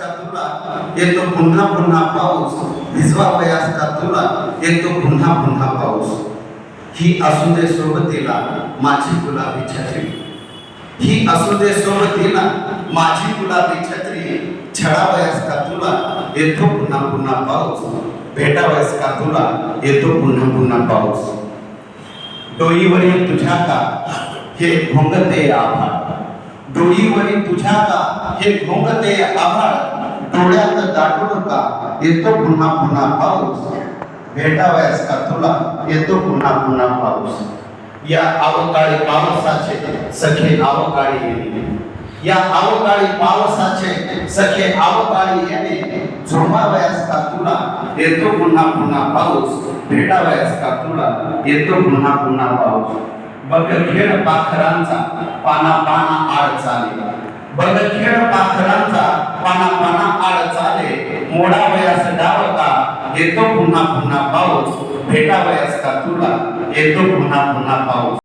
का तुला येतो पुन्हा पुन्हा पाऊस. भिजवावयास का तुला येतो पुन्हा पुन्हा पाऊस. ही असू दे सोबतीला, माझी गुलाबी छत्री. ही असू दे सोबतीला, माझी गुलाबी छत्री. छळावयास का तुला येतो पुन्हा पुन्हा पाऊस. भेटावयास का तुला येतो पुन्हा पुन्हा पाऊस. डोईवरील तुझ्या का हे घोंगते आभाळ. डोईवरील तुझ्या का हे घोंगते आभाळ. डोळ्यात दाटू का? येतो पुन्हा पुन्हा पाऊस. भेटावयास का तुला? येतो पुन्हा पुन्हा पाऊस. या अवकाळी पावसाचे सखे अवकाळी येणे. या अवकाळी पावसाचे सखे अवकाळी येणे. झोंबावयास का तुला? येतो पुन्हा पुन्हा पाऊस. भेटावयास का तुला? येतो पुन्हा पुन्हा पाऊस. बघ खेळ पाखरांचा पाना पाना आड चालेल. पाना चाले मोडावयास डाव का येतो पुन्हा पुन्हा पाऊस भेटावयास का तुला येतो पुन्हा पुन्हा पाऊस.